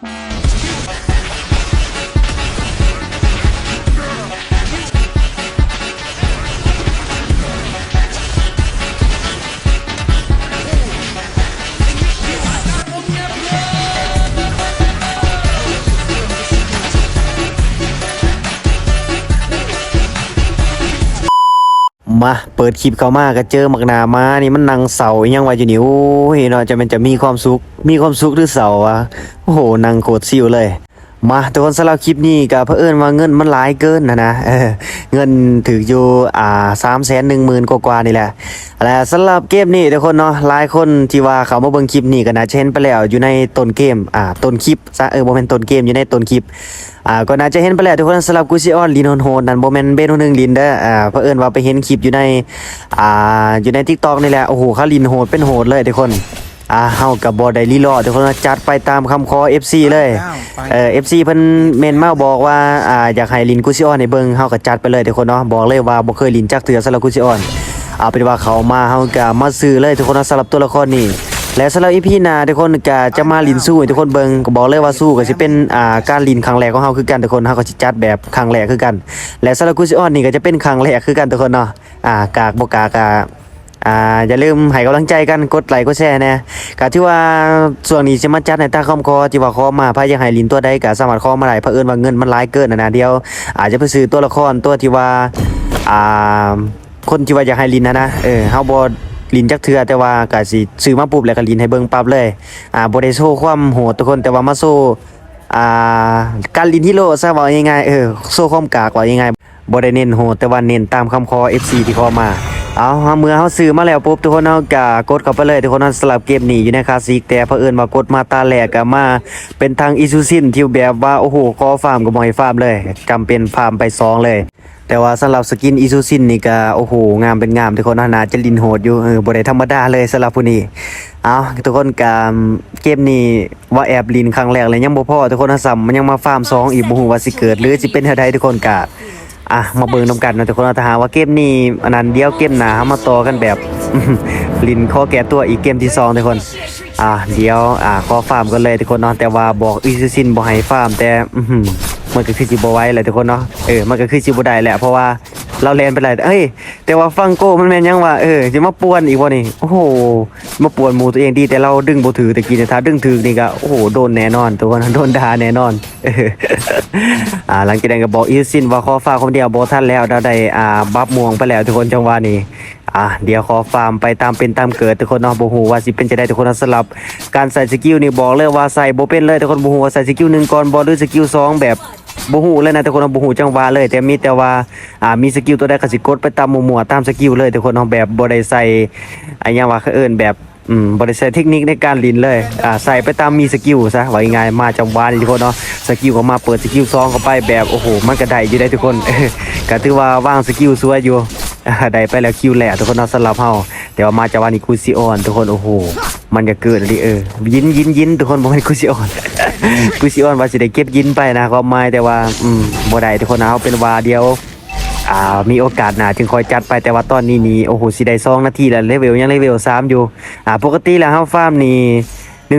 Bye. เปิดคลิปเขามาก็เจอมักนามานี่มันนางเสาอยังว่าอยู่นี่โอ้ยเนาะจะมันจะมีความสุข มีความสุขหรือเสาวะโอ้โหนางโคตรซิวเลย มาทุกคนสำหรับคลิปนี้ก็เผอิญว่าเงินมันหลายเกินนะนะเเงินถืออยู่อ่าสามแสนหนึ่งหมื่นกว่านี่แหละและสำหรับเกมนี้ทุกคนเนาะหลายคนที่ว่าเขามาเบิ่งคลิปนี้ก็น่าจะเห็นไปแล้วอยู่ในต้นเกมอ่าต้นคลิปซะเออบ่แม่นต้นเกมอยู่ในต้นคลิปอ่าก็น่าจะเห็นไปแล้วทุกคนสำหรับกูซิออนลินโฮนนั่นบ่แม่นเบนหนึ่งลินเด้ออ่าเผอิญว่าไปเห็นคลิปอยู่ในอ่าอยู่ใน TikTok นี่แหละโอ้โหเขาลินโหดเป็นโหดเลยทุกคน อ่าเฮากับ่ได้ลีลอทุกคนจัดไปตามคำขอ FC เลยเอ่อ FC เพิ่นเมนมาบอกว่าอ่าอยากให้ลินกุซิออนให้เบิ่งเฮาก็จัดไปเลยทุกคนเนาะบอกเลยว่าบ่เคยลินจักเทื่อสำหรับกุซิออนเอาเป็นว่าเขามาเฮาก็มาซื้อเลยทุกคนเนาะสำหรับตัวละครนี้และสำหรับ EP หน้าทุกคนก็จะมาลินสู้ให้ทุกคนเบิ่งก็บอกเลยว่าสู้ก็สิเป็นอ่าการลินครั้งแรกของเฮาคือกันทุกคนเฮาก็สิจัดแบบครั้งแรกคือกัน และสำหรับกุซิออนนี่ก็จะเป็นครั้งแรกคือกันทุกคนเนาะอ่ากากบ่กากา อ่าอย่าลืมให้กำลังใจกันกดไลค์กดแชร์นะก็ที่ว่าส่วนนี้จะมาจัดในตาคอมคอที่ว่าคอมาพายยังให้ลินตัวใดก็สามารถคอมาได้เพราะเอิญว่าเงินมันหลายเกินนะนะเดียว อาจจะไปซื้อตัวละครตัวที่ว่าอ่าคนที่ว่าอยากให้ลินนะนะเออเฮาบ่ลินจักเทือแต่ว่าก็สิซื้อมาปุ๊บแล้วก็ลินให้เบิ่งปั๊บเลยอ่าบ่ได้โชว์ความโหดทุกคนแต่ว่ามาโชว์อ่าการลินฮีโร่ซะว่าง่ายๆเออโชว์ความกากว่าง่ายๆบ่ได้เน้นโหดแต่ว่าเน้นตามคำขอ FC ที่ขอมา เอาเมื่อเขาซื้อมาแล้วปุ๊บทุกคนเอากากดเข้าไปเลยทุกคนเอาสลับเกมนี้อยู่ในคาสสิกแต่เผอิญมากดมาตาแหลกกับมาเป็นทางอิซูซินที่แบบว่าโอ้โหคอฟาร์มกับมอยฟาร์มเลยจำเป็นฟาร์มไปสองเลย แต่ว่าสำหรับสกินอิซูซินนี่ก็โอ้โหงามเป็นงามทุกคนนาจะลินโหดอยู่เออบ่ได้ธรรมดาเลยสำหรับผู้นี้เอาทุกคนกาเกมนี้ว่าแอบลินครั้งแรกเลยยังบ่พอทุกคนนะซ้ำมันยังมาฟาร์มสองอีกบ่ฮู้ว่าสิเกิด หรือสิเป็นเท่าใดทุกคนกะ อะมาเบิ่งนำกันนะทุกคนถ้าหาว่าเกมนี้อันนั้นเดียวเกมหนาเฮามาต่อกันแบบลินข้อแก้ตัวอีกเกมที่สองทุกคนอะเดี๋ยวอะขอฟาร์มกันเลยทุกคนเนาะแต่ว่าบอกอีซิซินบ่ให้ฟาร์มแต่อืมันก็คือสิบ่ไว้แหละทุกคนเนาะเออมันก็คือสิบ่ได้แหละเพราะว่า เราเล่นไปหลายเอ้ย แต่ว่าฟังโก้มันแม่นยังว่าเออจะมาป่วนอีกบ่นี่โอ้โหมาป่วนหมูตัวเองดีแต่เราดึงโบถือตะกี้เนี่ยถ้าดึงถือนี่ก็โอ้โหโดนแน่นอนทุกคนโดนด่าแน่นอนอ่าหลังจากนั้นก็บอกอีซินว่าขอฝาคนเดียวบ่ทันแล้วเราได้อ่าบัฟม่วงไปแล้วทุกคนจังหวะนี้อะเดี๋ยวขอฟาร์มไปตามเป็นตามเกิดทุกคนเนาะบ่ฮู้ว่าสิเป็นจะได้ทุกคนสลับการใส่สกิลนี่บอกเลยว่าใส่โบเป็นเลยทุกคนบ่ฮู้ว่าใส่สกิลหนึ่งก่อนบ่หรือสกิลสองแบบ บ่ฮู้เลยนะทุกคนเนาะบ่ฮู้จังหวะเลย แต่มีแต่ว่าอ่ามีสกิลตัวใดก็สิกดไปตามหมู่ๆตามสกิลเลยทุกคนเนาะแบบบ่ได้ใส่อะหยังว่าเขาเอิ้นแบบอืมบ่ได้ใส่เทคนิคในการลินเลยอ่าใส่ไปตามมีสกิลซะว่าง่ายมาจังหวะนี่ทุกคนเนาะสกิลก็มาเปิดสกิลสองเข้าไปแบบโอ้โหมันก็ได้อยู่ได้ทุกคนเออก็ถือว่าว่างสกิลสวยอยู่อ่าได้ไปแล้วคิวแหละทุกคนเนาะสำหรับเฮาแต่ว่ามาจากวันนี้คูซิออน ทุกคนโอ้โห มันจะเกิดอะไรเออยินยินยินทุกคนบ่แม่นคูซิออนคูซิออนว่าสิได้เก็บยินไปนะความหมายแต่ว่าอืมบ่ได้ทุกคนนะเฮาเป็นว่าเดียวอ่ามีโอกาสหน้าจึงคอยจัดไปแต่ว่าตอนนี้นี่โอ้โหสิได้2นาทีแล้วเลเวลยังเลเวล3อยู่อ่าปกติแล้วเฮาฟาร์มนี่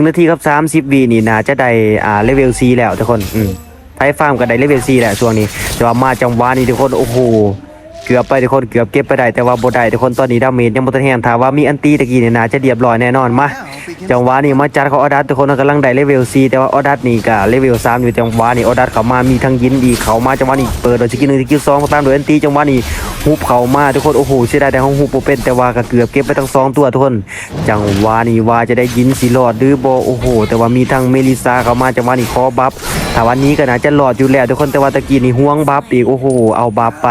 1นาทีกับ30วินี่น่าจะได้อ่าเลเวล4แล้วทุกคนอืมไทยฟาร์มก็ได้เลเวล4แหล้วช่วงนี้แต่ว่ามาจังหวะนี้ทุกคนโอ้โห เกือบไปทุกคนเกือบเก็บไปได้แต่ว่าบ่ได้ทุกคนตอนนี้ดาเมจยังบ่ทันแฮมถามว่ามีอันตีตะกี้เนี่ยน่าจะเรียบร้อยแน่นอนมาจังหวะนี้มาจัดเขาออดัสทุกคนกำลังได้เลเวล4แต่ว่าออดัสนี่ก็เลเวล3อยู่จังหวะนี้ออดัสเขามามีทั้งยินดีเขามาจังหวะนี้เปิดโดยสกิล1สกิล2ตามโดยอันตีจังหวะนี้ฮุบเขามาทุกคนโอ้โหเสียดายแต่ของฮุบเป็นแต่ว่าก็เกือบเก็บไปทั้งสองตัวทุกคนจังหวะนี้ว่าจะได้ยินสิรอดหรือบ่โอ้โห แต่ว่ามีทั้งเมลิซาเขามาจังหวะนี้ขอบัฟถ้าวันนี้ก็น่าจะรอดอยู่แล้วทุกคนแต่ว่าตะกี้นี่ห่วงบัฟอีกโอ้โหเอาบัฟไป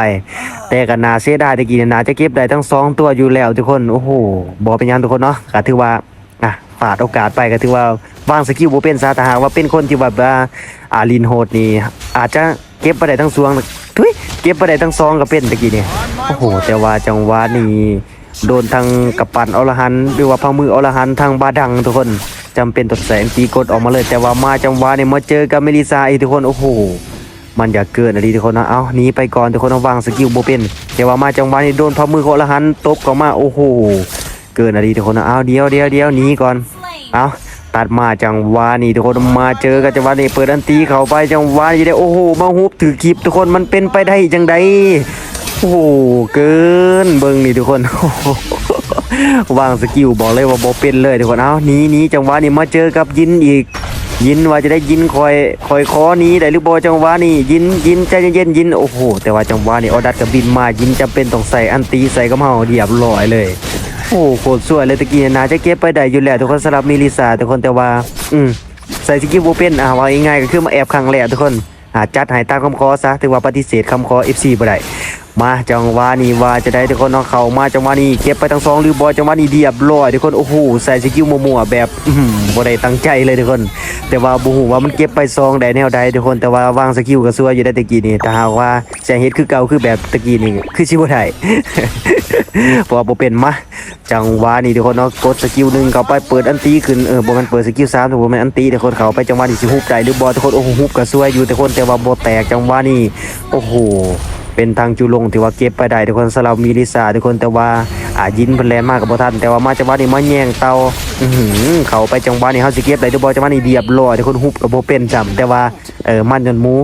แต่ก็น่าเสียดายตะกี้น่าจะเก็บได้ทั้งสองตัวอยู่แล้วทุกคนโอ้โหบอเป็นยังทุกคนเนาะก็ถือว่าอะฝาดโอกาสไปก็ถือว่าวางสกิลบ่เป็นซะแต่หากว่าเป็นคนที่แบบว่าอาลินโหดนี่อาจจะเก็บไปได้ทั้งสวงทุยเก็บไปได้ทั้งสองก็เป็นตะกี้นี่โอ้โห แต่ว่าจังหวะนี้โดนทางกัปปันอรหันหรือว่าพามืออรหันทางบาดังทุกคนจำเป็นตัดแสงตีกดออกมาเลย แต่ว่ามาจังหวะนี้มาเจอกับเมลิซาอีกทุกคนโอ้โห มันอย่าเกินอะดีทุกคนนะ เอาหนีไปก่อนทุกคนต้องวางสกิลโบเป็นเดี๋ยวว่ามาจังหวะนี้โดนพามือเขาละหันตบเข้ามา โอ้โห เกินอะดีทุกคนนะเอาเดียวเดียวเดียวหนีก่อน เอาตัดมาจังหวะนี้ทุกคนมาเจอกันจังหวะนี้เปิดอันตีเข้าไปจังหวะนี้ได้โอ้โห มาฮุบถือคลิปทุกคนมันเป็นไปได้จังใดโอ้โห เกินเบิ่งนี่ทุกคนวางสกิลบอกเลยว่าโบเป็นเลยทุกคน เอาหนีหนีจังหวะนี้มาเจอกับยินอีก ยินว่าจะได้ยินคอยคอยคอนี้ได้หรือบ่จังหวะนี้ยินยินใจเย็นยินโอ้โหแต่ว่าจังหวะนี้ออดัดกับบินมายินจำเป็นต้องใส่อันตีใส่กับเฮาเรียบร้อยเลย โอ้โคตรสวยเลยตะกี้น่าจะเก็บไปได้อยู่แล้วทุกคนสำหรับมิลิซาทุกคนแต่ว่า อืมใส่สกิลบ่เป็นอ่าว่าง่ายๆก็คือมาแอบคังแรกทุกคนอ่าจัดให้ตามคำขอซะถือว่าปฏิเสธคำขอ FC บ่ได้ มาจังหวะนี้ว่าจะได้ทุกคนเนาะเขามาจังหวะนี้เก็บไปทั้งสองหรือบ่จังหวะนี้เรียบร้อยทุกคนโอ้โหใส่สกิลมั่วๆแบบบ่ได้ตั้งใจเลยทุกคน แต่ว่าบ่ฮู้ว่ามันเก็บไปซองใดแนวใดทุกคนแต่ว่าวางสกิลก็สวอยู่ได้ตะกี้นี่แต่หากว่าแสงเฮ็ดคือเก่าคือแบบตะกี้นี่คือสิบได้เพราะว่าบ่เป็นมาจังหวะนี้ทุกคนเนาะกดสกิลหนึ่งเข้าไปเปิดอันตีขึ้นเออบ่ม่นเปิดสกิล3ทุกคนแม่นอันตีทุกคนเขาไปจังหวะนี้สิฮุบได้หรือบ่ทุกคนโอ้โหฮุบก็สวอยู่ทุกคนแต่ว่าบ่แตกจังหวะนี้โอ้โห เป็นทางจูลงที่ว่าเก็บไปได้ทุกคนสำหรับมีลิซาทุกคนแต่ว่าอายินเพิ่นแลมากกับบ่ทันแต่ว่ามาจังหวะนี้มาแย่งเตาอื้อหือเขาไปจังหวะนี้เฮาสิเก็บได้หรือบ่จังหวะนี้เรียบร้อยทุกคนฮุบก็บ่เป็นจำแต่ว่าเออมันยนหมู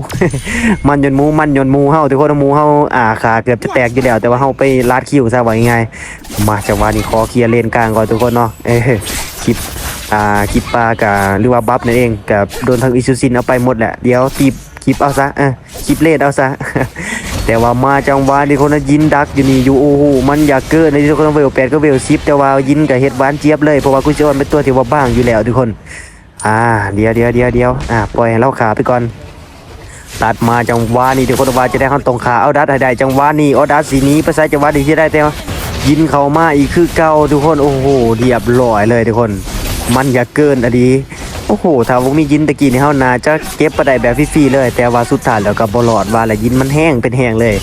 มันยนหมูมันยนหมูเฮาทุกคนหมูเฮาอ่าขาเกือบจะแตกอยู่แล้วแต่ว่าเฮาไปลาดคิวซะว่าง่ายๆมาจังหวะนี้ขอเคลียร์เลนกลางก่อนทุกคนเนาะเออคลิปอ่าคลิปปลากับหรือว่าบัฟนั่นเองกับโดนทางอิซูซินเอาไปหมดแหละเดี๋ยวตีบ คลิปเอาซะเออคลิปเลนเอาซะ แต่ว่ามาจังหวะนี่คนน่ะยินดักอยู่นี่อยู่โอ้โหมันอยากเกินในที่คนเวลแปดก็เวลซิปแต่ว่ายินกับเฮ็ดหวานเจี๊ยบเลยเพราะว่ากุชออนเป็นตัวที่ว่าบ้างอยู่แล้วทุกคน อ่าเดี๋ยวเดี๋ยวเดี๋ยวเดี๋ยวอ่าปล่อยให้เราขาไปก่อนตัดมาจังหวะนี้ทุกคนว่าจะได้เขาตรงขาเอาดัดให้ได้จังหวะนี้เอาดัดสีนี้ภาษาจังหวะนี้ที่ได้แต่ว่ายินเขามาอีกคือเก่าทุกคนโอ้โหเรียบร้อยเลยทุกคน มันอยากเกินอดี โอ้โหถ้าวงมียินตะกี้นี่เฮานาจะเก็บไปไดแบบฟรีๆเลย แต่ว่าสุดท้ายแล้วก็บ่รอดว่าละยินมันแห้งเป็นแห้งเลย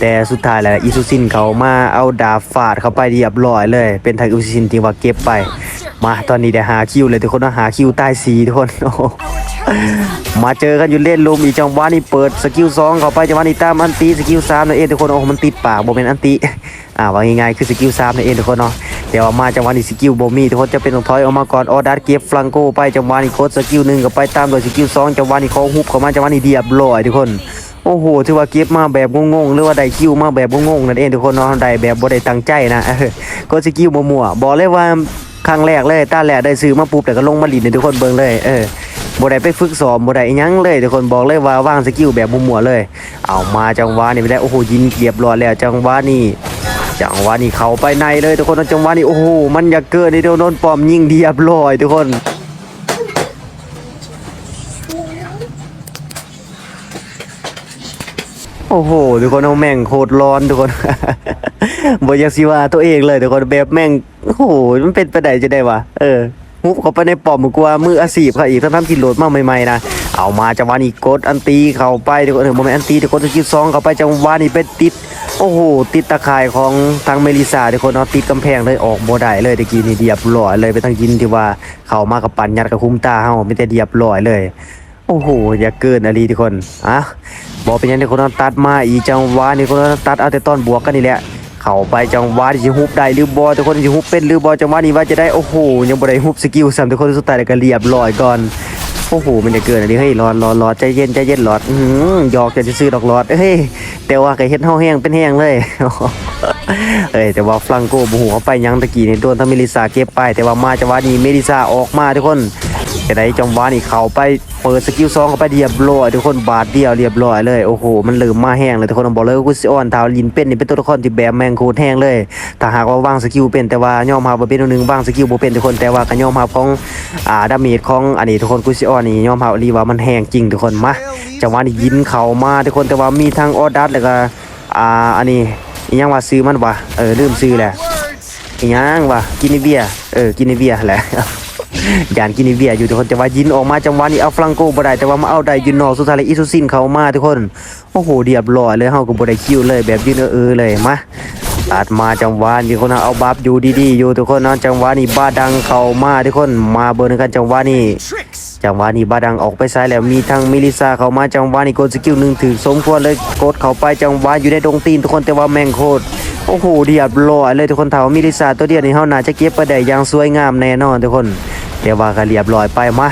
แต่สุดท้ายแล้วอีซูซินเขามาเอาดาบฟาดเข้าไปเรียบร้อยเลย เป็นทางอีซูซินที่ว่าเก็บไป มาตอนนี้ได้หาคิวเลยทุกคนว่าหาคิวใต้สีทุกคนมาเจอกันอยู่เล่นลุมอีจังหวะนี้เปิดสกิลสองเข้าไปจังหวะนี้ตามอันตีสกิลสามนั่เองทุกคนโอ้โหมันติดปากโบเป็นอันตีอ่าว่าง่ายๆคือสกิลสามนั่เองทุกคนเนาะแต่ว่ามาจังหวะนี้สกิลโบมีทุกคนจะเป็นต้องถอยออกมาก่อนออดัสเก็บฟลังโกไปจังหวะนี้โคดสกิลหนึ่งก็ไปตามโดยสกิลสองจังหวะนี้เขาฮุบเข้ามาจังหวะนี้เดียบร้อยทุกคนโอ้โห ถือว่าเก็บมาแบบงงๆ หรือว่าได้คิวมาแบบงงๆนั่นเองทุกคนเนาะ ได้แบบบ่ได้ตั้งใจนะก็สกิลมั่วๆบอกเลยว่า ครั้งแรกเลยตาแหล่ได้ซื้อมาปุ๊บแต่ก็ลงมาลินทุกคนเบิ่งเลยเออบ่ได้ไปฝึกซ้อมบ่ได้ยังเลยทุกคนบอกเลยว่าว่างสกิลแบบมั่วๆเลย เอามาจังหวะนี่ไม่ได้โอ้โหยิงเกียบร้อแล้วจังหวะนี่จังหวะนี้เข้าไปในเลยทุกคนจังหวะนี้โอ้โหมันอยากเกินในโดนปอมยิงเดียบลอยทุกคน โอ้โห ทุกคนเอาแม่งโคตรร้อนทุกคนบอยากสิว่าตัวเองเลยทุกคนแบบแม่งโอ้โหมันเป็นไปได้จะได้วะเออฮุบเข้าไปในปอมกว่ามืออาชีพเขาอีกทั้งทั้งที่โหลดมากใหม่ๆนะเอามาจังหวะนี้กดอันตีเข้าไปทุกคนเออบ่แม่นอันตีทุกคนสกิลสองเข้าไปจังหวะนี้ไปติดโอ้โหติดตะข่ายของทางเมลิซาทุกคนเนาะติดกำแพงเลยออกบ่ได้เลยตะกี้นี่เดียบร้อยเลยไปทางยินที่ว่าเข้ามากับปันยัดกับคุ้มตาเฮาไม่แต่เดียบร้อยเลย โอ้โห อย่าเกินอะลีทุกคนอะบอกเป็นยังทุกคนตัดมาอีจังหวะนี่คนตัดเอาแต่ตอนบวกกันนี่แหละเข้าไปจังหวะที่จะฮุบได้หรือบอทุกคนที่ฮุบเป็นหรือบอจังหวะนี้ว่าจะได้โอ้โหยังบ่ได้ฮุบสกิลซ้ำทุกคนสุดท้ายแล้วก็เรียบร้อยก่อนโอ้โหมันจะเกินอันนี้เฮ้ยรอดรอดรอดใจเย็นใจเย็นรอดอื้อหือยอกจะซื้อดอกรอดเฮ้ยแต่ว่าก็เฮ็ดเฮาแห้งเป็นแห้งเลยเอ้ยแต่ว่าฟลังโกบ่ฮู้เขาไปยังตะกี้นี่โดนทางเมลิซาเก็บไป แต่ว่ามาจังหวะนี้เมลิซาออกมาทุกคน จะได้จังหวะนี่เขาไปเปิดสกิลซองเข้าไปเรียบร้อยทุกคนบาทเดียวเรียบร้อยเลยโอ้โหมันลืมมาแห้งเลยทุกคนบอกเลยกุซิออนทาวลินเป็นนี่เป็นตัวละครที่แบบแมงโคตรแห้งเลยถ้าหากว่าวางสกิลเป็นแต่ว่ายอมรับว่าเป็นตัวหนึงว่างสกิลบ่เป็นทุกคนแต่ว่าก็ยอมรับของอ่าดาเมจของอันนี้ทุกคนกุซิออนนี่ยอมรับรีว่ามันแห้งจริงทุกคนมาจังหวะนี้ยินเขามาทุกคนแต่ว่ามีทั้งออดัสแล้วก็อ่าอันนี้อีหยังว่าซื้อมันวะเออลืมซื้อแหละอีหยังวะกินนเบียเออกินนเบียแหละ ยานกินิเบียอยู่ทุกคนแต่ว่ายินออกมาจังหวะนี้เอาฟลังโกบ่ได้แต่ว่ามาเอาได้ยืนนอกสุดท้ายเลยอิซูซินเขามาทุกคนโอ้โหเรียบร้อยเลยเฮาก็บ่ได้คิวเลยแบบยืนเออเลยมาตัดมาจังหวะนี้คนเอาบัฟอยู่ดีๆอยู่ทุกคนนะจังหวะนี้บ้าดังเข้ามาทุกคนมาเบอร์นึงกันจังหวะนี้จังหวะนี้บาดังออกไปซ้ายแล้วมีทั้งมิลิซาเข้ามาจังหวะนี้กดสกิลหนึ่งถือสมควรเลยกดเข้าไปจังหวะอยู่ในดงตีนทุกคนแต่ว่าแม่งโคตรโอ้โหเรียบรอยเลยทุกคนถามว่ามิลิซาตัวเดียวนี่เฮาน่าจะเก็บไปได้อย่างสวยงามแน่นอนทุกคน แต่ว่าก็เรียบร้อยไปมา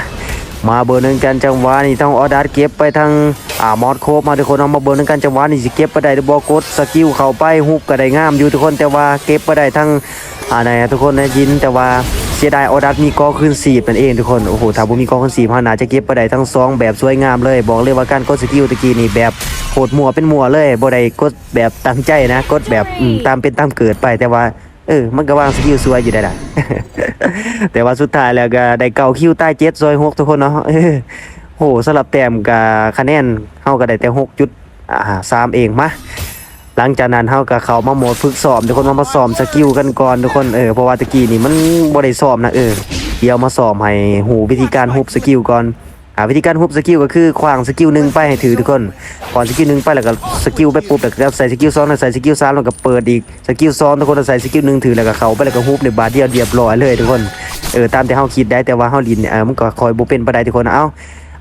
มาเบอร์หนึ่งกันจังหวะนี้ต้องออดัสเก็บไปทางอ่ามอดโคบมาทุกคนเอามาเบอร์หนึ่งกันจังหวะนี้สิเก็บไปได้หรือกดสกิลเข้าไปฮุบก็ได้งามอยู่ทุกคนแต่ว่าเก็บไปได้ทั้งอ่าไหนะทุกคนนะยินแต่ว่าสสียดายออดัสมีกอขึ้นสีบนั่นเองทุกคนโอ้โหถ้าบ่มีกอขึ้นสีบฮานาจะเก็บบ่ได้ทั้งสองแบบสวยงามเลย บอกเลยว่าการกดสกิลตะกี้นี่แบบโหดมัวเป็นมัวเลยบ่ได้กดแบบตั้งใจนะกดแบบตามเป็นตามเกิดไปแต่ว่า เออ มันก็วางสกิลสวยอยู่ได้ละแต่ว่าสุดท้ายแล้วก็ได้เก่าคิวใต้7ซอย6ทุกคนเนาะโหสำหรับแต้มกับคะแนนเฮาก็ได้แต่6จุดอ่า3เองมาหลังจากนั้นเฮาก็เข้ามาโหมดฝึกซ้อมทุกคนมามาซ้อมสกิลกันก่อนทุกคนเออเพราะว่าตะกี้นี่มันบ่ได้ซ้อมนะเออเดี๋ยวมาซ้อมให้หูวิธีการฮุบสกิลก่อน อ่าวิธีการฮุบสกิลก็คือขวางสกิลหนึ่งไปให้ถือทุกคนก่อนสกิลหนึ่งไปแล้วก็สกิลไปปุ๊บแล้วก็ใส่สกิลซ้อนแล้วใส่สกิลซ้อนแล้วก็เปิดอีกสกิลซ้อนทุกคนใส่สกิลหนึ่งถือแล้วก็เขาไปแล้วก็ฮุบในบาทเดียวเรียบร้อยเลยทุกคนเออตามที่เฮาคิดได้แต่ว่าเฮาลินเนี่ยมันก็คอยบ่เป็นปานใดทุกคนเอา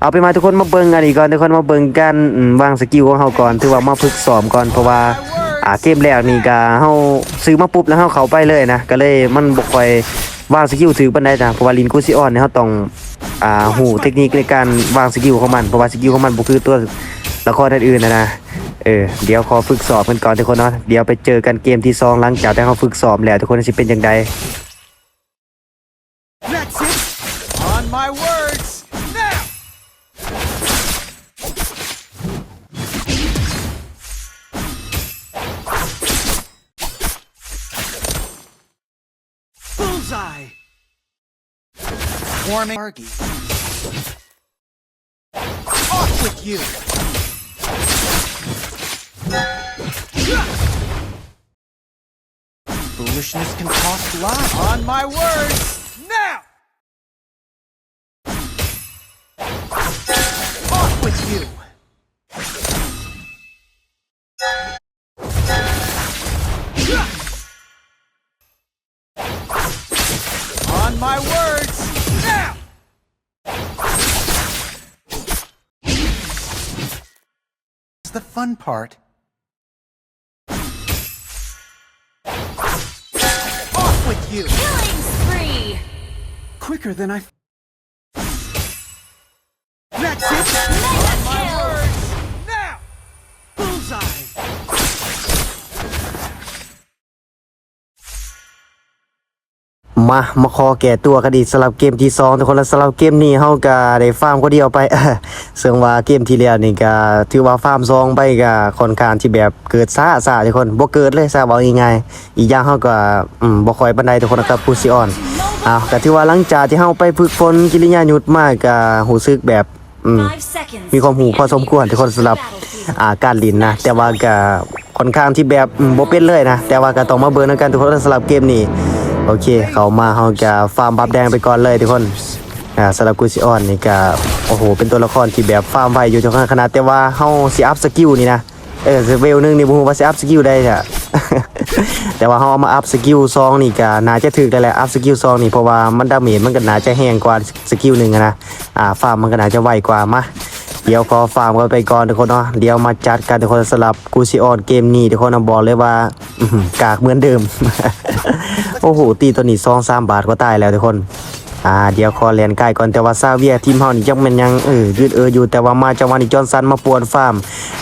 เอาไปมาทุกคนมาเบิ่งอันนี้ก่อนทุกคนมาเบิ่งกันวางสกิลของเฮาก่อนถือว่ามาฝึกซ้อมก่อนเพราะว่าอ่าเกมแรกนี่ก็เฮาซื้อมาปุ๊บแล้วเฮาเข้าไปเลยนะก็เลยมันบ่ค่อยวางสกิลถือปานใดจ้ะเพราะว่าลินกูซิออนเนี่ยเฮาต้อง อ่าหูเทคนิคในการวางสกิลของมันเพราะว่าสกิลของมันบุคือตัวละครอื่นๆนะนะเออเดี๋ยวขอฝึกสอบกันก่อนทุกคนเนาะเดี๋ยวไปเจอกันเกมที่ซองหลังจากที่เขาฝึกสอบแล้วทุกคนสิเป็นจังได Warming Argy. Off with you! Foolishness can cost lives. On my word! Now! Off with you! The fun part. Off with you! Killing spree! Quicker than I. That's it! Mega มามาคอแก่ตัวกันอีกสำหรับเกมที่สองทุกคนและสำหรับเกมนี้เฮาก็ได้ฟาร์มก็เดียวไปซึ่งว่าเกมที่แล้วนี่ก็ถือว่าฟาร์มซองไปก็ค่อนข้างที่แบบเกิดซ่าซ่าทุกคนบ่เกิดเลยซะเว้าง่ายๆอีกอย่างเฮาก็อืมบ่ค่อยปานใดทุกคนนะครับผู้สิออนอ้าวก็ถือว่าหลังจากที่เฮาไปฝึกฝนกิริยาหยุดมากก็รู้สึกแบบอืมมีความหูพอสมควรทุกคนสำหรับอ่าการลินนะ แต่ว่าก็ค่อนข้างที่แบบบ่เป็นเลยนะ แต่ว่าก็ต้องมาเบิ่งนกันทุกคนสำหรับเกมนี้ โอเค เขามาเฮาจะฟาร์มบัฟแดงไปก่อนเลยทุกคนอ่าสำหรับกูซิออนนี่ก็โอ้โหเป็นตัวละครที่แบบฟาร์มไวอยู่ทุกขนาดแต่ว่าเฮาสิอัพสกิลนี่นะเออเวลหนึงนี่บูว่าสิอัพสกิลได้จ้ะแต่ว่าเฮาเอามาอัพสกิล2นี่ก็น่าจะถึกได้แหละอัพสกิล2นี่เพราะว่ามันดาเมจมันก็น่าจะแรงกว่าสกิลหนึ่งนะอ่าฟาร์มมันก็น่าจะไวกว่ามา เดี๋ยวขอฟาร์มกันไปก่อนทุกคนเนาะเดี๋ยวมาจัดกันทุกคนสลับกูซิออนเกมนี้ทุกคนนะบอกเลยว่าอืกากเหมือนเดิม โอ้โหตีตัวนี้ซองสามบาทก็ตายแล้วทุกคนอ่าเดี๋ยวขอเรียนใกล้ก่อนแต่ว่าซาเวียทีมเฮานี่จังแม่นยังเออยืดเอออยู่แต่ว่ามาจังหวะนี้จอห์นสันมาปวนฟาร์ม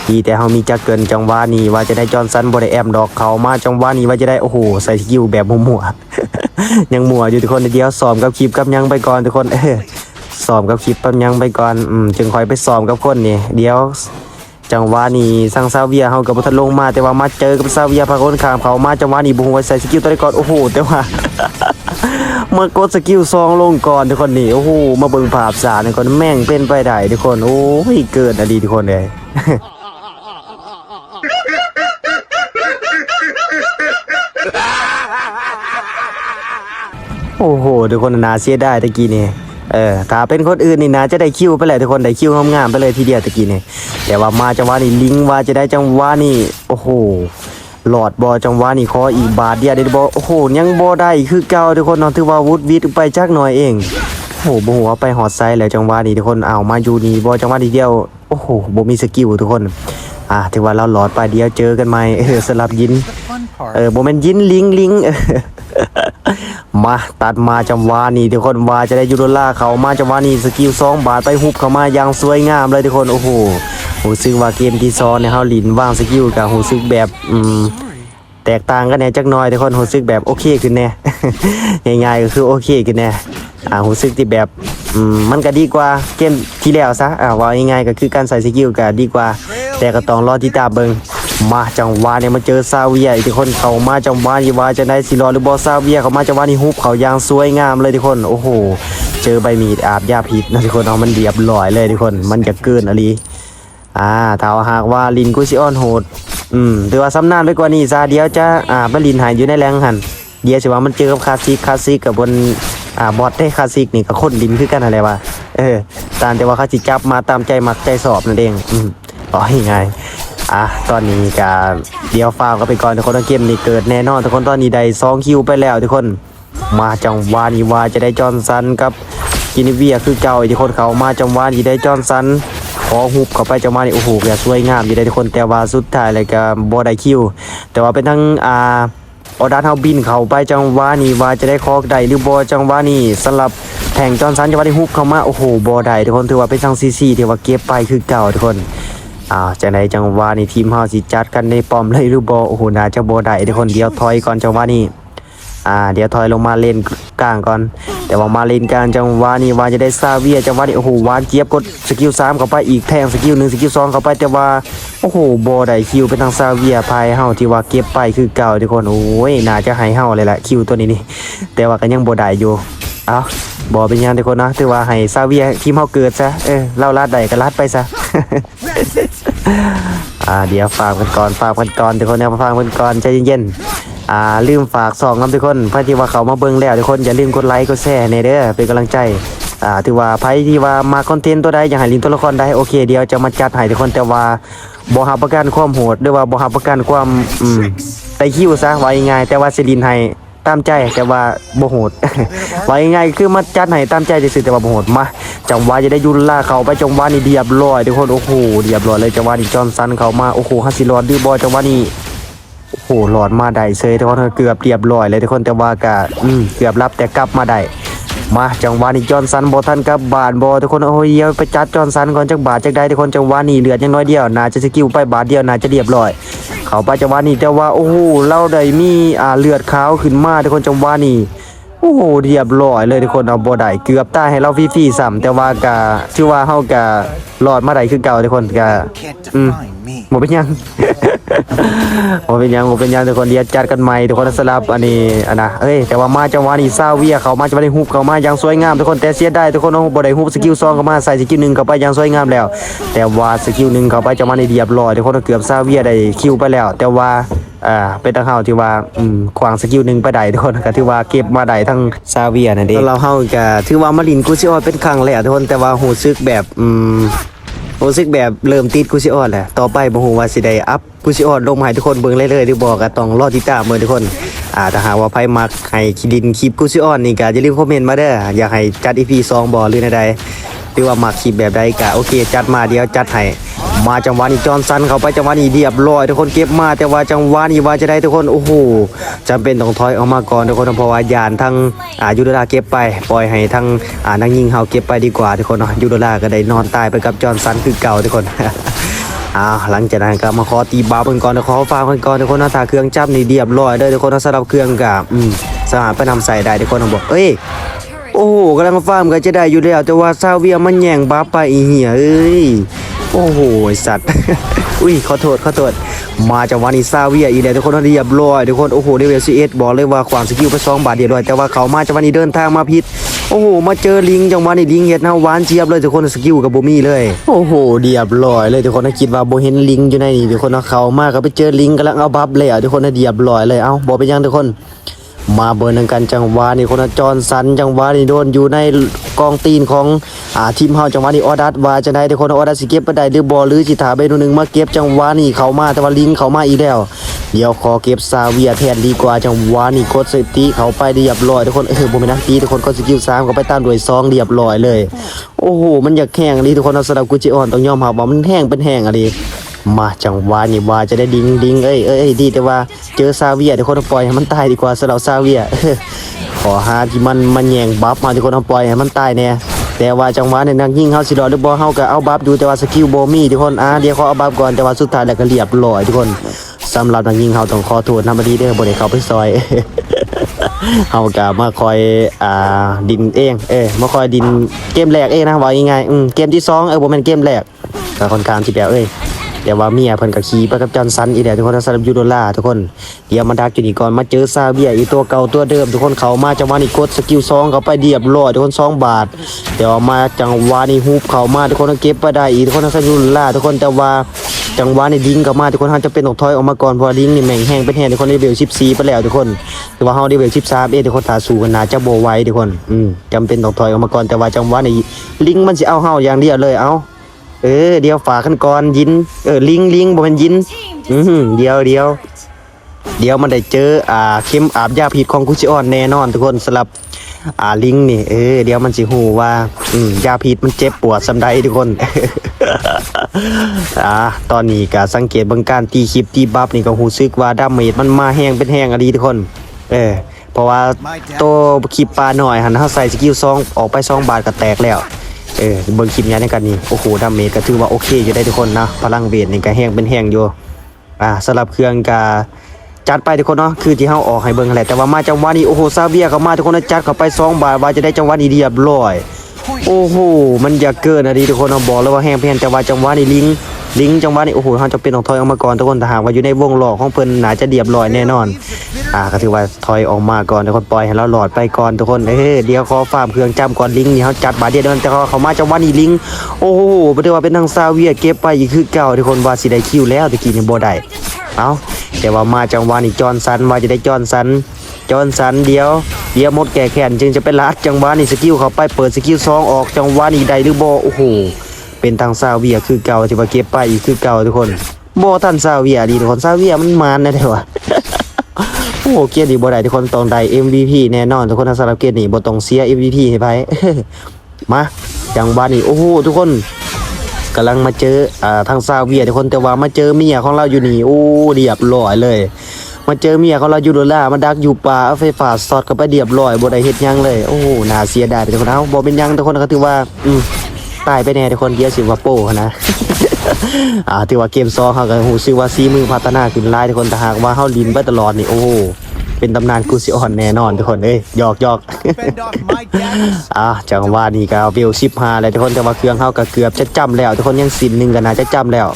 ดีแต่เฮามีจักเกินจังหวะนี้ว่าจะได้จอห์นสันบ่ได้แอมดอกเขามาจังหวะนี้ว่าจะได้โอ้โหใส่สกิลแบบมั่วๆยังมั่วอยู่ทุกคนเดี๋ยวซ้อมกับคลิปกับยังไปก่อนทุกคนเออ ซ้อมกับคลิปแป๊บยังไปก่อนอืมจึงคอยไปซ้อมกับคนนี่เดี๋ยว จังหวะนี้สังซาเวียเฮากับบ่ทันลงมา แต่ว่ามาเจอกับซาเวียพาคนข้ามเขามาจังหวะนี้บ่ฮู้ว่าใส่สกิลตัวใดก่อนโอ้โหแต่ว่ามากดสกิลซองลงก่อนทุกคนนี่โอ้โหมาเบิ่งภาพสาทุกคนแม่งเป็นไปได้ทุกคนโอ้ยเกินอะดีทุกคนเลย โอ้โหทุกคนน่าเสียดายตะกี้นี่ เออถ้าเป็นคนอื่นนี่นะจะได้คิวไปเลยทุกคนได้คิวงามๆไปเลยทีเดียวตะกี้นี่แต่ว่ามาจังหวะนี้ลิงว่าจะได้จังหวะนี้โอ้โหหลอดบอจังหวะนี้ขออีกบาทเดียวได้บอโอ้โหยังบอได้คือเก่าทุกคนเนาะถือว่าวุดวิดไปจักหน่อยเองโอ้โหบ่ฮู้ว่าไปฮอดไซด์แล้วจังหวะนี้ทุกคนเอามาอยู่นี่บอจังหวะนี้เดียวโอ้โหบ่มีสกิลทุกคน อ่าถือว่าเราหลอดไปเดียวเจอกันใหม่เออสลับยิน เออโมเมนต์ยินลิงลิงมาตัดมาจังหวะนี้ทุกคนว่าจะได้ยูโรล่าเขามาจังหวะนี้สกิลสองบาทไปฮุบเข้ามาอย่างสวยงามเลยทุกคนโอ้โหหูซึกว่าเกมที่ซ้อนเนี่ยเฮาลินว่างสกิลกับหูซึกแบบอืมแตกต่างกันแน่จักน่อยทุกคนรู้สึกแบบโอเคขึ้นแน่ง่ายๆก็คือโอเคขึ้นแน่อ่ารู้สึกที่แบบอืมมันก็ดีกว่าเกมที่แล้วซะอ่าว่าง่ายๆก็คือการใส่สกิลก็ดีกว่า แต่ก็ต้องรอติดตาเบิงมาจังหวะเนี่ยมาเจอซาเวียอีกทุกคนเขามาจังหวะนี้ว่าจะได้สิรอหรือบ่ซาเวียเขามาจังหวะนี้ฮุบเขายางสวยงามเลยทุกคนโอ้โห เจอใบมีดอาบยาพิษนะทุกคนเอามันเรียบร้อยเลยทุกคนมันจะเกินอะไรอ่าถ้าหากว่าลินกุซิออนโหดอืมถือว่าซ้ำนานไปกว่านี้ซาเดียวจะอ่าบลินหายอยู่ในแรงหันเดียวสิว่ามันเจอกับคลาสสิกคาสสิกกับบนอ่าบอสได้คาสสิกนี่กับคนลินคือกันอะไรวะเออตามแต่ว่าเขาจิจับมาตามใจมักใจสอบนั่นเองอืม อ๋อยังไงอะตอนนี้การเดียวฟาวก็ไปก่อนทุกคนทั้งเกมนี้เกิดแน่นอนทุกคนตอนนี้ได้สองคิวไปแล้วทุกคนมาจังหวะนี้ว่าจะได้จอห์นสันกับกินิเวียคือเก่าทุกคนเขามาจังหวะนี้ได้จอห์นสันขอฮุบเข้าไปจังหวะนี้โอ้โหแกสวยงามอยู่ได้ทุกคนแต่ว่าสุดท้ายเลยก็บ่ได้คิว แต่ว่าเป็นทั้งอ่าออดัสเฮาบินเขาไปจังหวะนี้ว่าจะได้คอกได้หรือบ่จังหวะนี้สำหรับแทงจอห์นสันจังหวะที่ฮุบเข้ามาโอ้โหบ่ได้ทุกคนถือว่าเป็นทั้งซีซีที่ว่าเก็บไปคือเก่าทุกคน อ้าวจังไดจังหวะนี้ทีมเฮาสิจัดกันในป้อมเลยหรือบ่โอ้โหน่าจะบ่ได้ทุกคนเดียวถอยก่อนจังหวะนี้อ่าเดี๋ยวถอยลงมาเลนกลางก่อน แต่ว่ามาเลนกลางจังหวะนี้ว่าจะได้ซาเวียจังหวะนี้โอ้โหวานเจี๊ยบกดสกิล3เข้าไปอีกแทงสกิล1สกิล2เข้าไปแต่ว่าโอ้โหบ่ได้คิวเป็นทางซาเวียภายเฮาที่ว่าเก็บไปคือเก่าทุกคนโอ้ยน่าจะให้เฮาเลยแหละคิวตัวนี้นี่แต่ว่าก็ยังบ่ได้อยู่เอ้าบ่เป็นยังทุกคนนะถือว่าให้ซาเวียทีมเฮาเกิดซะเออเล่าลาดได้ก็ลาดไปซะ อ่าเดี๋ยวฝากกันก่อนฝากกันก่อนทุกคนนี่ยฝากกันก่อนใจเย็นๆอ่าลืมฝากสองน้ำทุกคนเพื่อที่ว่าเขามาเบิ่งแล้วทุกคนอย่าลืมกดไลค์กดแชร์ในเด้อเป็นกำลังใจอ่าถือว่าไผที่ว่ามาคอนเทนต์ตัวใดอย่ากให้ลินตัวละครได้โอเคเดี๋ยวจะมาจัดให้ทุกคนแต่ว่าบ่หับประกันความโหดหรือว่าบ่หับประกันความอืมไตคิวซะว่าง่ายแต่ว่าสิลินให้ ตามใจแต่ว่าบ่โหดว่าง่ายคือมาจัดให้ตามใจซื่อแต่ว่าบ่โหดมาจังหวะจะได้ยุนล่าเขาไปจังหวะนี้เดียบร้อยทุกคนโอ้โหเดียบร้อยเลยจังหวะนี้จอนซันเขามาโอ้โหฮัสซิลอดดื้อบอลจังหวะนี้โอ้โหหลอดมาได้เซยทุกคนเกือบเรียบร้อยเลยทุกคนแต่ว่าก็อืมเกือบรับแต่กลับมาได้ มาจังหวะนี้จอห์นสันบ่ทันกับบาทบ่ทุกคนโอ้ยเยไปจัดจอห์นสันก่อนจักบาทจักได้ทุกคนจังหวะนี้เหลือยังน้อยเดียวน่าจะสกิลไปบาทเดียวน่าจะเรียบร้อย เขาไปจังหวะนี้แต่ว่าโอ้โหเราได้มีอ่าเลือดขาวขึ้นมาทุกคนจังหวะนี้โอ้โหเรียบร้อยเลยทุกคนเอาบ่ได้เกือบตายให้เราฟรีๆซ้ำแต่ว่าก็ชื่อว่าเฮาก็รอดมาได้คือเก่าทุกคนก็ Can't Mm. define me. บ่เป็นหยัง บ่เป็นยังบ่เป็นยังทุกคนเดียจัดกันใหม่ทุกคนสลับอันนี้อันนะเอ้ยแต่ว่ามาจังหวะนี้ซาเวียเขามาจังหวะนี้ฮุบเขามาอย่างสวยงามทุกคนแต่เสียดายทุกคนเอาบ่ได้ฮุบสกิล2เข้ามาใส่สกิล1เข้าไปอย่างสวยงามแล้ว แต่ว่าสกิล1เข้าไปจังหวะนี้เรียบร้อยทุกคนเกือบซาเวียได้คิวไปแล้ว แต่ว่าอ่าเป็นทางเฮาที่ว่าอืมขวางสกิลหนึ่งไปได้ทุกคนก็ถือว่าเก็บมาได้ทั้งซาเวียนั่นเองเราเฮาก็ถือว่ามาลินกูซิออนเป็นครั้งแรกทุกคนแต่ว่ารู้สึกแบบอืม รู้สึกแบบเริ่มติดกุชิออดแหละต่อไปบ่ฮู้ว่าสิได้อัพกุชิออดลงมาให้ทุกคนเบิ่งเรื่อยๆหรือบ่ก็ต้องรอติดตามเบิ่งทุกคนอ่าถ้าหากว่าไผมักให้คิดินคลิปกุชิออดนี่ก็อย่าลืมคอมเมนต์มาเด้ออยากให้จัด EP 2บ่หรือใดๆหรือว่ามักคลิปแบบใดก็โอเค จัดมาเดี๋ยวจัดให้ มาจังหวะนี้จอห์นสันเข้าไปจังหวะนี้เรียบร้อยทุกคนเก็บมาแต่ว่าจังหวะนี้ว่าจะได้ทุกคนโอ้โหจำเป็นต้องถอยออกมาก่อนทุกคนเพราะว่ายานทั้งอายูโดลาเก็บไป ปล่อยให้ทั้งอ่านักยิงเฮาเก็บไปดีกว่าทุกคนเนาะยูโดลาก็ได้นอนตายไปกับจอห์นสันคือเก่าทุกคนอ้าวหลังจากนั้นก็มาขอตีบาร์กันก่อนขอฟังกันก่อนทุกคนนะถ้าเครื่องจับนี่เรียบร้อยเด้ทุกคนนะสำหรับเครื่องกับอืมสามารถไปนำใส่ได้ทุกคนนะบอกเอ้ยโอ้โหกำลังฟาร์มก็จะได้อยู่แล้วแต่ว่าซาเวียมันแย่งบัฟไปอีเหี้ยเอ้ย โอ้โหสัตว์ อุ้ยขอโทษขอโทษ มาจากวานิซาเวียอีกแล้วทุกคนเรียบร้อยทุกคนโอ้โหเลเวลซีเอสบอกเลยว่าความสกิลไปสองบาทเดียวร้อยแต่ว่าเขามาจากวันนี้เดินทางมาผิดโอ้โหมาเจอลิงจังหวะนี้ลิงเฮ็ดเฮาหวานเจี๊ยบเลยทุกคนสกิลกับโบมี่เลยโอ้โหเรียบร้อยเลยทุกคนนะคิดว่าโบเห็นลิงอยู่ในนี่ทุกคนนะเขามาก็ไปเจอลิงกำลังเอาบัฟเลยอะทุกคนนะเรียบร้อยเลยเอ้าบ่เป็นหยังทุกคนมาเบอร์หนึ่งกันจังหวะนี่คนจอนสันจังหวะนี่โดนอยู่ใน กองตีนของอ่าทีมเฮาจังหวะนี้ออดัสว่าจะได้ทุกคนออดัสสิเก็บบ่ได้หรือบ่หรือสิถาไปนูหนึงมาเก็บจังหวะนี่เขามาแต่ว่าลิงเขามาอีกแล้ว เดี๋ยวขอเก็บซาเวียแทนดีกว่าจังหวะนี่กดสติเขาไปเรียบร้อยทุกคนเออบ่แม่นนักตีทุกคนก็สกิล3ก็ไปตามด้วย2เรียบร้อยเลย โอ้โหมันอยากแข่งดีทุกคนเอาสำหรับกุจิออนต้องยอมรับว่ามันแห้งเป็นแห้งอะดี มาจังหวะนี่ว่าจะได้ดิงดิงเอ้ยเอ้ยเอ้ยดีแต่ว่าเจอซาเวียเดี๋ยวคนเอาปล่อยให้มันตายดีกว่าสำหรับซาเวียขอหาที่มันมันแย่งบัฟมาที่คนเอาปล่อยให้มันตายแน่แต่ว่าจังหวะเนี่ยนักยิงเฮาสิรอหรือบ่เฮาก็เอาบัฟอยู่แต่ว่าสกิลบ่มีทุกคนอ่าเดี๋ยวเขาเอาบัฟก่อนแต่ว่าสุดท้ายแล้วก็เรียบร้อยทุกคนสำหรับนักยิงเขาต้องขอโทษนำมาดีเด้อบ่ได้เข้าไปซอยเฮาก็มาคอยอ่าดินเองเอ้มาคอยดินเกมแรกเองนะว่าง่ายๆอืมเกมที่สองเออบ่แม่นเกมแรกก็ค่อนข้างที่แบบเอ้ย แต่ว่าเมียเพิ่นก็ขี่ไปกับจอห์นสันอีแหละทุกคนสำหรับยูโดล่าทุกคนเดี๋ยวมาดักอยู่นี่ก่อนมาเจอซาเบียอีตัวเก่าตัวเดิม ทุกคนเขามาจังหวะนี้กดสกิล2เขาไปเรียบร้อยทุกคนสองบาทเดี๋ยวมาจังหวะนี้ฮุบเขามาทุกคนเก็บไปได้อีทุกคนสำหรับยูโดล่าทุกคนแต่ว่าจังหวะในลิงก์กลับมาทุกคนเขาจะเป็นตกถอยออกมาก่อนเพราะว่าลิงนี่แม่งแห้งเป็นแห้งทุกคนเลเวล14ไปแล้วทุกคนแต่ว่าเฮาเลเวล13เอทุกคนถ้าสู้กันนาจะบ่ไหวทุกคนอืมจำเป็นตกถอยออกมาก่อนแต่ว่าจังหวะในลิงมันสิเอาเฮาอย่างเดียวเลยเอา เออ เดียวฝากันก่อนยิน เออลิงลิงบ่แม่นยิน อือเดียวเดียวเดี๋ยวมันได้เจออ่าเข็มอาบยาพิษของคุชิออนแน่นอนทุกคนสำหรับอ่าลิงนี่เออเดี๋ยวมันสิฮูว่าอืมยาพิษมันเจ็บปวดสำใดทุกคนอ่าตอนนี้ก็สังเกตบางการตีคลิปตีบัฟนี่ก็รู้สึกว่าดาเมจมันมาแห้งเป็นแห้งอะดีทุกคน เออเพราะว่าตัวคลิปปลาหน่อยหันเฮาใส่สกิลซองออกไปซองบาทก็แตกแล้ว เออเบิ้งคลิปนี้ในกันนี่โอ้โหดาเมจก็ถือว่าโอเคอยู่ได้ทุกคนนะพลังเวทนี่ก็แห้งเป็นแห้งอยู่อ่าสำหรับเครื่องกาจัดไปทุกคนเนาะคือที่เฮาออกให้เบิ่งแหละแต่ว่ามาจังหวะนี้โอ้โหซาเบียเข้ามาทุกคนนะจัดเข้าไปสองบาทว่าจะได้จังหวะนี้เรียบร้อยโอ้โหมันอยากเกินอะดีทุกคนเนาบอกเลยว่าแห้งเพียนแต่ว่าจังหวะนี้ลิง ลิงจังหวะนี้โอ้โหเขาจะเป็นของถอยออกมาก่อนทุกคนถ้าหากว่าอยู่ในวงหลอกของเพิ่นหนาจะเรียบร้อยแน่นอน อ่าก็ถือว่าถอยออกมาก่อนทุกคนปล่อยให้เราหลอดไปก่อนทุกคนเอ้ยเดี๋ยวขอฟาร์มเครื่องจำก่อนลิงนี่เขาจัดบาเดียวเดินแต่เขาเขามาจังหวะนี้ลิงโอ้โหบ่ได้ว่าเป็นทางซาเวียเก็บไปอีกคือเก่าทุกคนว่าสิได้คิวแล้วตะกี้นี่บ่ได้เอาแต่ว่ามาจังหวะนี้จอนสันว่าจะได้จอนสันจอนสันเดียวเดียวหมดแก่แขนจึงจะเป็นลัดจังหวะนี้สกิลเขาไปเปิดสกิลซองออกจังหวะนี้ได้หรือโบโอ้โห เป็นทางซาเวียคือเก่าที่ว่าเก็บไปอีกคือเก่าทุกคนบ่ทันซาเวียดีทุกคนซาเวียมันมานนะเด้อวะโอ้เกียรติดีบ่ได้ทุกคนตองได้ MVP แน่นอนทุกคนถ้าสำหรับเกียรตินี่บ่ต้องเสีย MVP ให้ไผมาจังหวะนี้โอ้โหทุกคนกำลังมาเจออ่าทางซาเวียทุกคนแต่ว่ามาเจอเมียของเราอยู่นี่โอ้เรียบร้อยเลย มาเจอเมียของเราอยู่โดล่ามาดักอยู่ป่าเอาไฟฟ้าสอดเข้าไปเรียบร้อยบ่ได้เฮ็ดยังเลยโอ้โหน่าเสียดายทุกคนเอ้าบ่เป็นยังทุกคนก็ถือว่าอืม ตายไปแน่ทุกคนเดียวสิว่าโป้นะ อ่าถือว่าเกมซองเขาก็ฮู้สึกว่าซีมือพัฒนาขึ้นหลายทุกคนแต่หากว่าเฮาลินไปตลอดนี่โอ้โหเป็นตำนานกูสิออนแน่นอนทุกคนเอ้ยหยอกหยอกอะจังหวะนี้ก็เวลสิบห้าแล้วทุกคนแต่ว่าเครื่องเฮาก็เกือบจะจำแล้ว ทุกคนยังสินหนึ่งกันนะจะจำแล้ว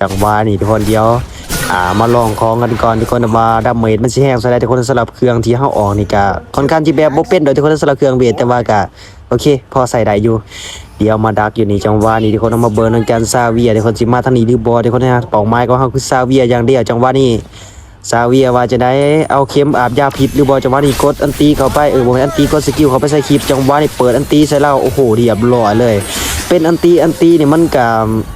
จังหวะนี้ทุกคนเดียวอ่ามาลองของกันก่อนทุกคนว่าดาเมจมันสิแห้งใส่ได้ทุกคนสำหรับเครื่องที่เฮาออกนี่ก็ค่อนข้างที่แบบบ่เป็นโดยทุกคนสำหรับเครื่องเบสแต่ว่าก็ โอเค พอใส่ได้อยู่ เดี๋ยวมาดักอยู่นี่จังหวะนี้ทุกคนเอามาเบิร์นการซาเวียทุกคนสิมาทางนี้หรือบ่ทุกคนนะเป้าหมายของเฮาคือซาเวียอย่างเดียวจังหวะนี้ซาเวียว่าจะได้เอาเข็มอาบยาพิษหรือบอจังหวะนี้กดอันตีเข้าไปเออบ่แม่นอันตีกดสกิลเข้าไปใส่คลิปจังหวะนี้เปิดอันตีใส่เราโอ้โหเรียบร้อยเลย เป็นอันตีอันตีนี่มันก็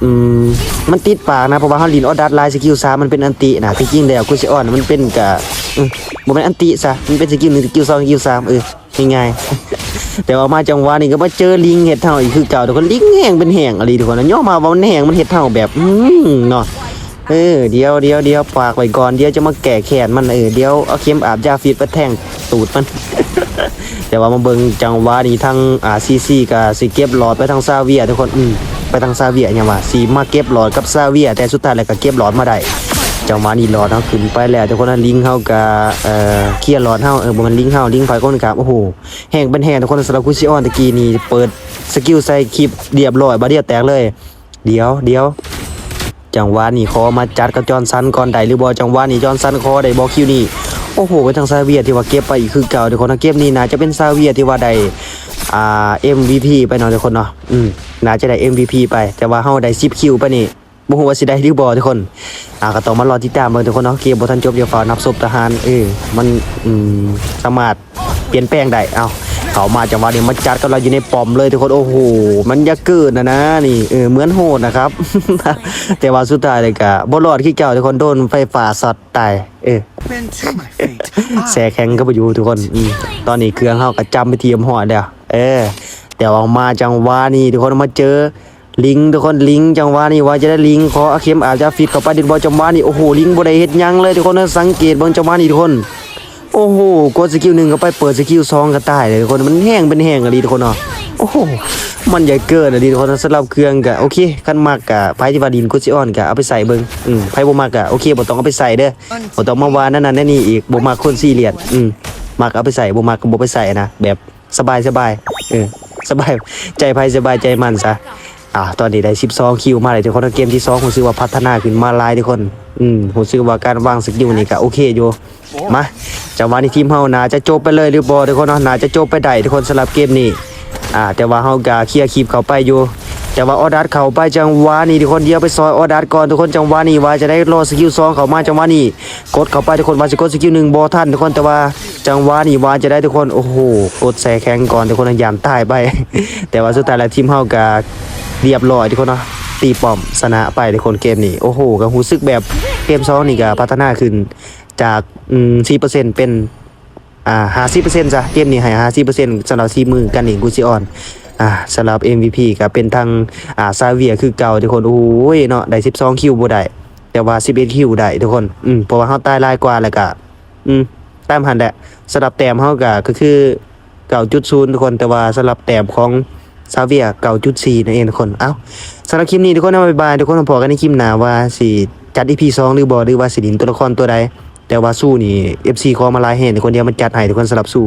อืมมันติดปากนะเพราะว่าเฮาลินออดัดไลน์สกิล3มันเป็นอันตินะที่จริงแล้วกูสิอ่อนมันเป็นกะอืมบ่แม่นอันติซะมันเป็นสกิล1สกิล2สกิล3เออ ง่ายๆแต่ว่ามาจังหวะนี้ก็มาเจอลิงเฮ็ดเท่าอีกคือเก่าทุกคนลิงแห้งเป็นแห้งอะไรทุกคนนะย่อมาว่ามันแห้งมันเฮ็ดเท่าแบบอืมเนาะเออเดียวเดียวเดียวฝากไว้ก่อนเดียวจะมาแก่แขนมันเออเดียวเอาเข็มอาบยาฟิตไปแทงตูดมัน แต่ว่ามาเบิงจังหวะนี้ทางอ่าซีซีกับสิเก็บหลอดไปทางซาเวียทุกคนอืมไปทางซาเวียเนี่ยว่าสีมาเก็บหลอดกับซาเวีย แต่สุดท้ายแล้วก็เก็บหลอดมาได้ จังหวะนี้หลอดเฮาขึ้นไปแล้วทุกคนนะลิงเฮากับเอ่อเคลียร์หลอดเฮาเออบ่มันลิงเฮาลิงไฟก้นครับโอ้โหแห้งเป็นแห้งทุกคนสำหรับคุซิออนตะกี้นี่เปิดสกิลใส่คลิปเรียบร้อยบ่เดียวแตกเลย เดี๋ยวเดี๋ยวจังหวะนี้ขอมาจัดกับจอนสันก่อนใดหรือบอจังหวะนี้จอนสันขอได้บอคิวนี่โอ้โหไปทางซาเวียที่ว่าเก็บไปอีกคือเก่าเดี๋ยวคนนเก็บนี่น่าจะเป็นซาเวียที่ว่าได้อ่า MVP ไปหน่อยทุกคนเนาะอืมน่าจะได้ MVP ไป แต่ว่าเฮาได้10คิวไปนี่ บ่ฮู้ว่าสิได้หรือบ่ทุกคนอ่าก็ต้องมารอติดตามเบิ่งทุกคนเนาะเกมบ่ทันจบเดี๋ยวฝานับศพทหารเออมันอืมสามารถเปลี่ยนแปลงได้เอ้าเขามาจังหวะนี้มาจัดกับเราอยู่ในป้อมเลยทุกคนโอ้โหมันยากเกิดนะนะนี่เออเหมือนโหดนะครับ แต่ว่าสุดท้ายเลยก็บ่รอดขี้เก่าทุกคนโดนไฟฟ้าช็อตตายเออแสแข็งก็ไปอยู่ทุกคนอตอนนี้เครื่องเฮาก็จำไปเทียมหอดแล้วเออแต่ว่ามาจังหวะนี้ทุกคนมาเจอ ลิงทุกคนลิงจังหวะนี้ว่าจะได้ลิงขอเอาเข็มอาจจะฟิตเข้าไปดินบ่จังหวะนี้โอ้โหลิงบ่ได้เฮ็ดยังเลยทุกคนนะสังเกตเบิ่งจังหวะนี้ทุกคนโอ้โหกดสกิลหนึ่งก็ไปเปิดสกิลสองก็ตายเลยทุกคนมันแห้งเป็นแห้งอะดีทุกคนเนาะโอ้โหมันใหญ่เกินอะดิทุกคนสำหรับเครื่องก็โอเคคันมากก็ไผที่วาดินกุซิออนก็เอาไปใส่เบิ่งอืมไผบ่มักก็โอเคบ่ต้องเอาไปใส่เด้อบ่ต้องมาวานนั่นนั่นนี่อีกบ่มักคนซีเหรียสอืมมักเอาไปใส่บ่มักก็บ่ไปใส่นะแบบสบายสบายเออสบายใจไผสบายใจมันซะ อ่าตอนนี้ได้12คิวมาเลยทุกคนเกมที่2ผมรู้สึกว่าพัฒนาขึ้นมาหลายทุกคน อืมผมรู้สึกว่าการวางสกิลนี่ก็โอเคอยู่มาจังหวะนี้ทีมเฮาน่าจะจบไปเลยหรือบ่ทุกคนเนาะน่าจะจบไปได้ทุกคนสำหรับเกมนี้อ่าแต่ว่าเฮาก็เคลียร์คลิปเข้าไปอยู่แต่ว่าออดัสเข้าไปจังหวะนี้ทุกคนเดียวไปซอยออดัสก่อนทุกคนจังหวะนี้ว่าจะได้รอสกิล2เข้ามาจังหวะนี้กดเข้าไปทุกคนว่าสิกดสกิล1บ่ทันทุกคนแต่ว่าจังหวะนี้ว่าจะได้ทุกคนโอ้โหกดแสแข็งก่อนทุกคนยามตายไป แต่ว่าสุดท้ายแล้วทีมเฮาก็ เรียบร้อยทุกคนเนาะตีป้อมชนะไปทุกคนเกมนี้โอ้โหก็รู้สึกแบบเกม2นี่ก็พัฒนาขึ้นจากอืม4%เป็นอ่า50%จ้ะเกมนี้ให้50%สำหรับทีมมือกันเองกูซิออนอ่าสำหรับ MVP ก็เป็นทางอ่าซาเวียคือเก่าทุกคนโอ้ยเนาะได้12คิวบ่ได้แต่ว่า11คิวได้ทุกคนอืมเพราะว่าเฮาตายลายกว่าแล้วก็อืมตามหันแหละสำหรับแต้มเฮาก็ก็คือ9.0ทุกคนแต่ว่าสำหรับแต้มของ ซาเวียเก่าจุดสี่นั่นเองทุกคนเอ้าสำหรับคลิปนี้ทุกคนเอาบ๊ายบายทุกคนพอกันในคลิปหน้าว่าสิจัดอีพีสองหรือบอหรือว่าสิดินตัวละครตัวใดแต่ว่าสู้นี่เอฟซีขอมาลายเห็นคนเดียวมันจัดให้ทุกคนสำหรับสู้